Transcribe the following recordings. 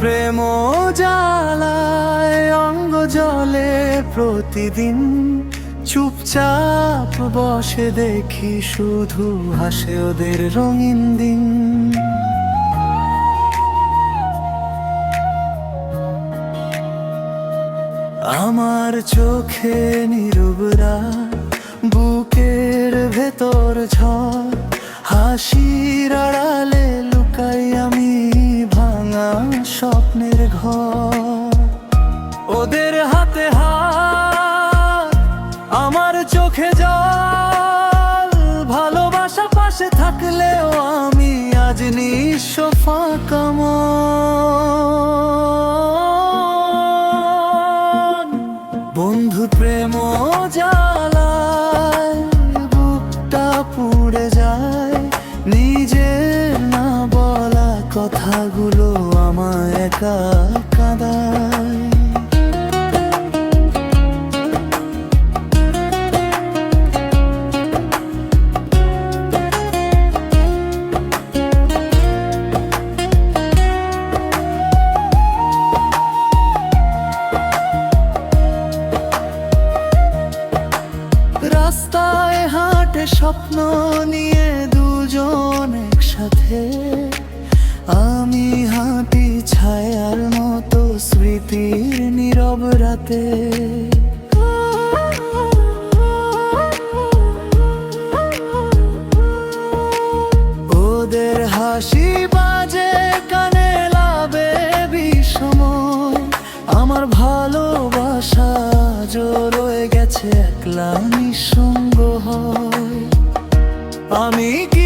প্রেম জ্বালায় অঙ্গ জলে প্রতিদিন। চুপচাপ বসে দেখি শুধু হাসে ওদের রঙিন দিন। আমার চোখে নিরুবরা বুকের ভেতর ঝড়, হাসির আড়ালে লুকাই আমি ভাঙা স্বপ্নের ঘর। ওদের হাতে হাত, আমার চোখে জল। ভালোবাসা পাশে থাকলেও আমি আজ নিঃস্ব ফাঁকা বন্ধু প্রেম বুকটা পুড়ে যায়। নিজের না বলা কথাগুলো রাস্তায় হাঁটে স্বপ্ন নিয়ে দুজন একসাথে। আমি হাসি বাজে কানে লাবে বিষময়। আমার ভালোবাসা রয়ে গেছে একলা নিঃসঙ্গ হয়। আমি কি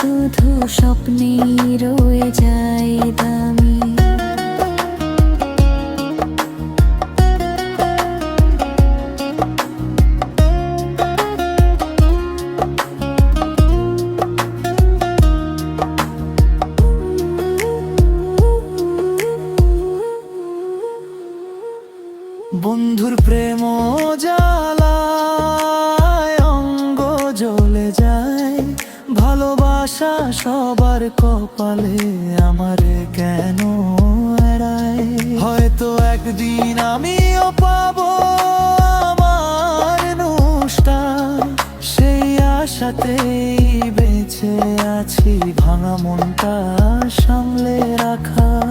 শুধু স্বপ্নে রয়ে যায় দামি। বন্ধুর প্রেম জ্বালায় ভালোবাসা সবার কপালে আমারে কেন এড়ায়? হয়তো একদিন আমিও পাবো আমার নুষ্টা সেই আশাতেই বেঁচে আছি, ভাঙা মনটা সামলে রাখা।